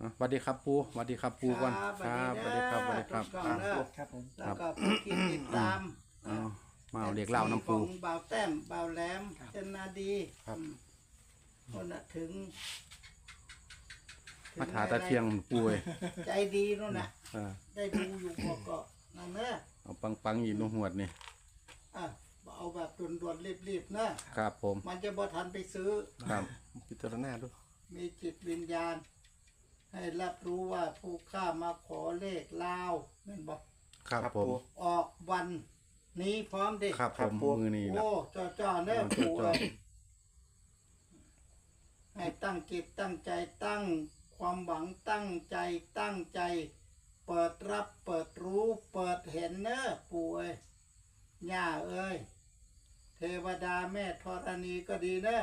สวัสดีครับปูสวัสดีครับปูก่อนครับสวัสดีครับสวัสดีครับอะ ครับผม แล้วก็ผู้คิดติดตามอ้ามาเรียกเล่าน้ำปูเบาแต้มเบาแหลมคเจนนาดีครับคนถึงมาถาตะเทียงปูเยใจดีนู่นน่ะได้ดูอยู่เกาะเนั่นเนอะเอาปังปังอีนุ่งหวดนี่เอาแบบด่วนๆรีบๆนะครับผมมันจะบ่ทันไปซื้อ ครับพิจารณาดู มีจิตวิญญาณ ให้รับรู้ว่าผู้ข้ามาขอเลขลาวแม่นบอกครับผมออกวันนี้พร้อมดิครับผมคมือนี่นะ โอ้จอจอเน้อปู่เอ้ยให้ตั้งจิตตั้งใจตั้งความหวังตั้งใจตั้งใจ เปิดรับเปิดรู้เปิดเห็นเน้อป่วอ้ยย่าเอ้ยเทวดาแม่ธรณีก็ดีเน้อ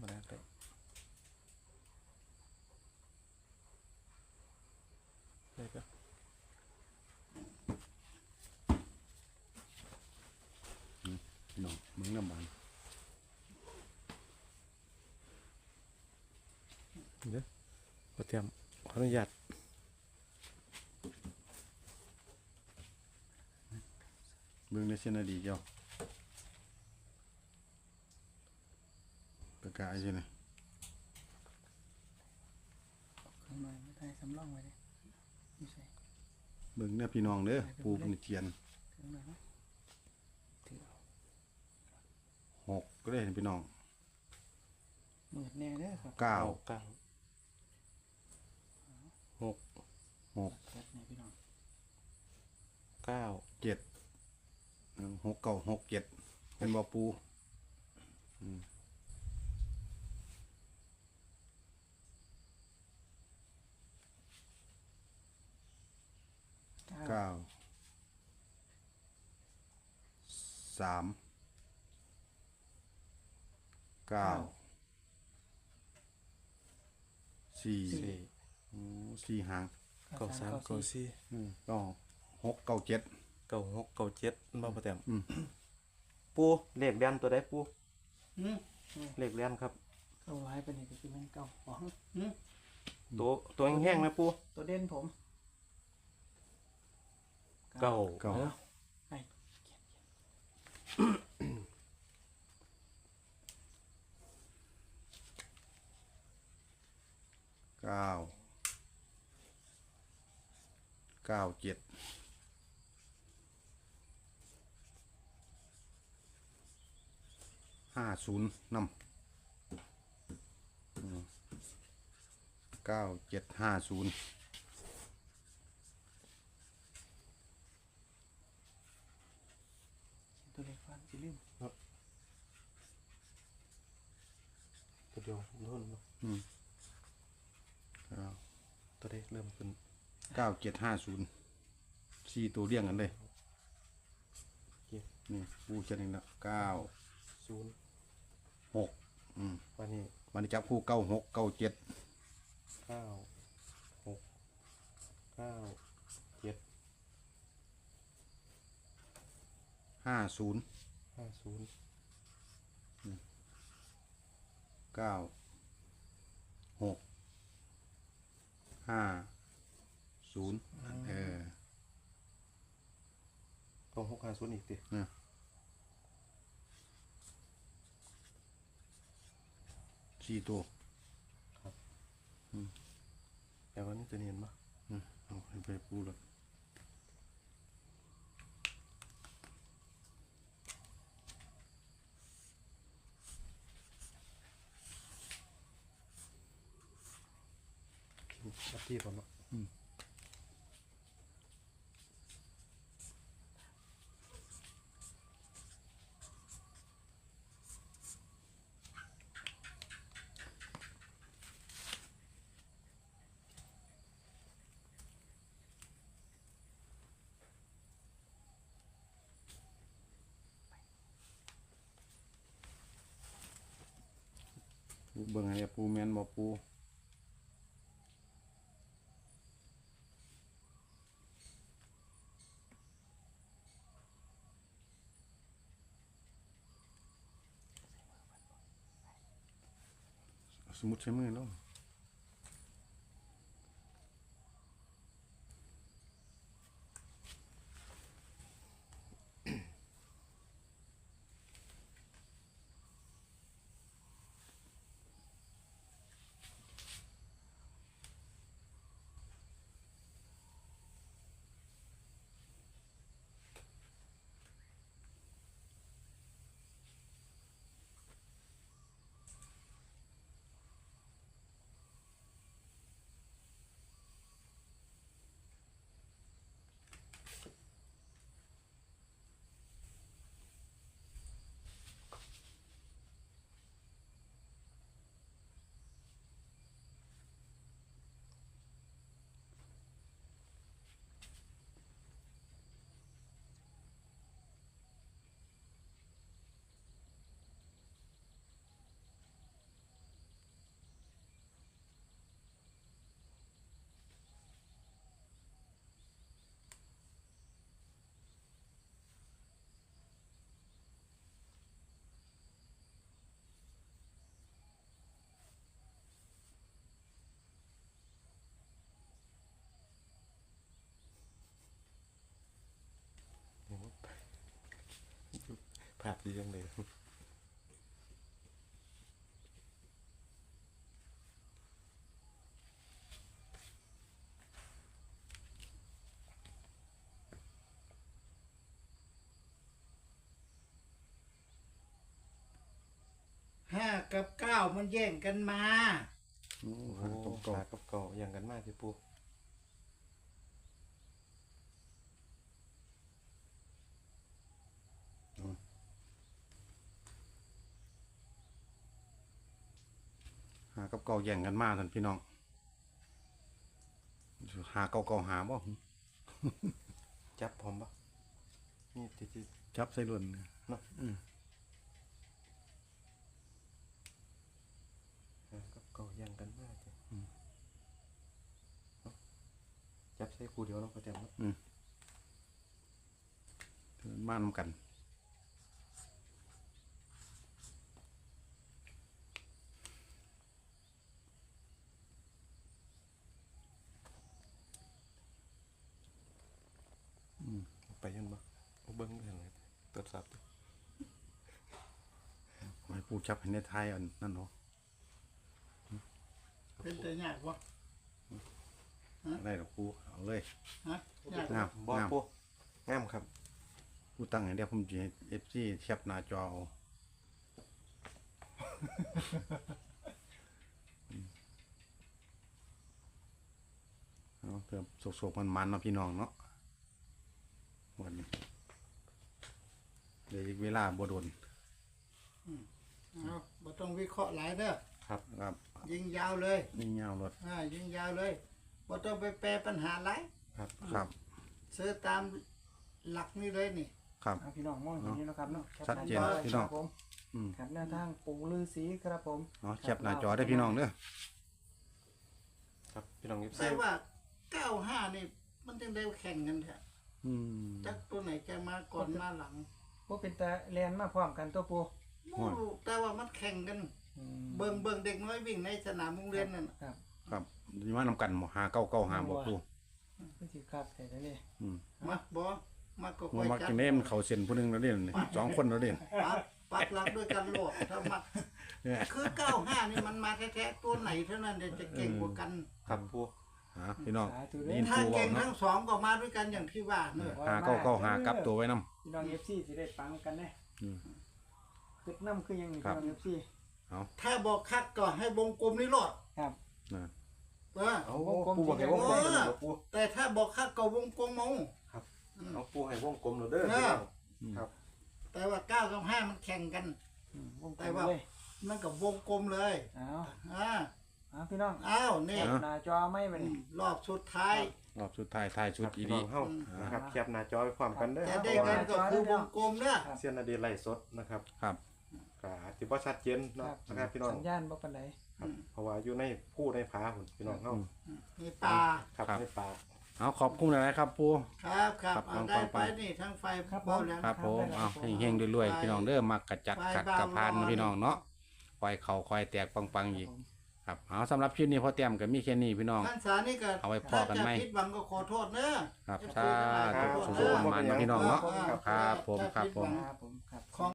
Monate. Lecker. No, mừng lắm bạn. Nhớ, có thêm khóa nó giặt. เบิ่งได้เส้นอดีตเจ้า ประกาศใช่ไหมข้างในไม่ได้สำรองไว้เลยไม่ใช่เบิ่งเนี่ยพี่น้องเด้อปูเป็นเทียนถึงไหนวะถือเอาหกก็ได้เห็นพี่น้องหมื่นแน่เด้อครับเก้าเก้าหกหกครับเนี่ยพี่น้องเก้าเจ็ดหนึ่งหกเก้าหกเจ็ดเป็นบ่ปูอืม เก้าเก้าสามเก้าสี่สี่อืมสี่หางเก้าสามเก้าสี่อืมก็หกเก้าเจ็ดเก้าหกเก้าเจ็ดมาประแตมอืมปูเลขเลียนตัวใดปูหืมเลขเลียนครับเข้าไว้เป็นเอกคือมันเก้าอ๋อหืมตัวตัวแห้งๆนะปูตัวเด่นผม เก้าเก้าอไอ้เก้าเก้าเจ็ดห้าศูนย์นำอืมเก้าเจ็ดห้าศูนย์ ตัวเล็กฟันจะลืมตัวเดียวโน่นเนาะอืมเก้าตัวเลขเริ่มขึ้นเก้าเจ็ดห้าศูนย์สี่ตัวเรียงกันเลยเจ็ดนี่ปูเช่นนี้ละเก้าศูนย์หกอืมวันนี้วันนี้จับคู่เก้าหกเก้าเจ็ดเก้าหกเก้าเจ็ดห้าศูนย์ ห้าศูนย์เก้าหกห้าศูนย์เออต้องหกห้าศูนย์อีกติสี่ตัวแต่ว่านี่จะเนียนปะอืมเอาให้ไปปูเลย รับที่ก่อนเนาะปูเบิ่งให้ปูแม่นบ่ปู สมาพดีจังเลยห้ากับเก้ามันแย่งกันมา โอ้โอ้หาโหตัวเก่าขากับเก่าอย่างกันมากที่ปู หากับเก่าแย่งกันมาท่านพี่น้อง หาเก่าเก่าหาบ่จับพร้อมปะนี่ติดจับใส่ล้วนๆเนาะอืมหากับเก่าอย่างกันมากจ้ะเนาะจับใส่คู่เดียวเนาะประจำเนาะมานำกัน ไปยันปะเอาเบิ้งเห็นเลยตรวจสอบดิ ให้ ปูจับให้ในท้ายอันนั่นเนาะเป็นแต่ยากวะได้ดอกปูเอาเลย ฮะยากงามบองามปูงามครับ ปูตั้งให้เดี๋ยวผมจะให้เอฟซีแคปหน้าจอเอาเอาเพิ่มโศกๆมันๆเนาะพี่น้องเนาะวันนี้เดี๋ยวอีกเวลาบ่โดน เอาบ่ต้องวิเคราะห์หลายเด้อครับครับยิงยาวเลยนี่ยาวรถอ่ายิงยาวเลยบ่ต้องไปแปลปัญหาหลายครับครับซื้อตามหลักนี่เลยนี่ ครับเอาพี่น้องมองอย่างนี้นะครับเนาะแคปชัดเจนหาจพี่น้องครับผมอืม ครับหน้าทางปู่ฤาษีครับผมเนาะแคปหน้าจอได้พี่น้องเด้อครับพี่น้องยิบแต่ว่าเก้าห้านี่ มันจังได้แข่งกันแท้อืมจักตัวไหนจะมาก่อนมาหลัง พวกเป็นตาแลนมาพร้อมกันตัวปู บ่รู้แต่ว่ามันแข่งกัน อืมเบิ่งเบิ่งเด็กน้อยวิ่งในสนามโรงเรียนนั่นน่ะครับครับสิมานำกันบ่หาเก้าเก้าหาบ่ปูก็สิครับแต่ละนี่อืมมาบ่มันก็มัค่อนยมักจัจัดงได๋มันเข้าเส้นผู้หนึงแล้วเด่นสองคนแล้วเด่นปักปักหลักด้วยกันโลดถ้ามักเนี่ยคือเก้าห้านี่มันมาแท้ๆตัวไหนเท่านั้นเดี๋ยวจะเก่งกว่ากัน ครับปูฮะพี่น้องสาธุได้เด้ยินถ้าปูบอเก่กงเนาะทั้งสองก็มาด้วยกันอย่างที่ว่าเนอะหาเก้าเก้าหากลับตัวไว้นํพี่น้อง FC สิได้ปังกันแน่อืม คือน้ำคือยังนี่ครัพี่บน้อง FC ถ้าบอกคักก็ให้วงกลมนี่รอดครับ นะเออ เอาปูบอกให้วงกลมเลยเหรอปูแต่ถ้าบอกคักก็วงกลมเอาเอาปูให้วงกลมเลยเด้อเออพี่น้องครับ แต่ว่าเก้ากับห้ามันแข่งกัน อืมวงกลแต่มว่า เลยนั่นกับวงกลมเลยเอาอ่าเอาพี่น้องอ้าวนี่หน้าจอไม่บัดนี้รอบสุดท้าย รอบสุดท้ายท้ายชุคดรับอีพี่น้ดีองเฮานะครับแคปหน้าจอไปพร้อมกันเด้อแต่ได้กันก็คือวงกลมเนี่ยเสียนนาเดียไล่สดนะครับ ครับ ก็อาจสิบ่ชัดเจนเนาะนะครับพี่น้อง สัญญาณบ่ปานใดครับเพราะว่าอยู่ในผู้ในผาหุ่นพี่น้องเฮามีป่าครับครับ ในป่าเอาขอบคุณหลายๆครับปู ครับครับครับเอาลองได้ฟังไปไป นี่ทั้งไฟครับเบาแล้วครับผมเอาเฮงๆรวยๆพี่น้องเด้อมักกระจัดขัดกระพานพี่น้องเนาะคอยเข่าคอยแตกปังๆอีกครับเอาสำหรับคลิปนี้พอเตรียมกับมีแค่นี้พี่น้อง ท่านสานี่ก็เอาไว้พอกันไหม ถ้าจะผิดหวังก็ขอโทษเนอะครับจะสาพูดอะไรธุขอโทษสุขเนอะๆมันๆนะพี่น้องเนาะออครับผมครับผม ครับผมครับ ของ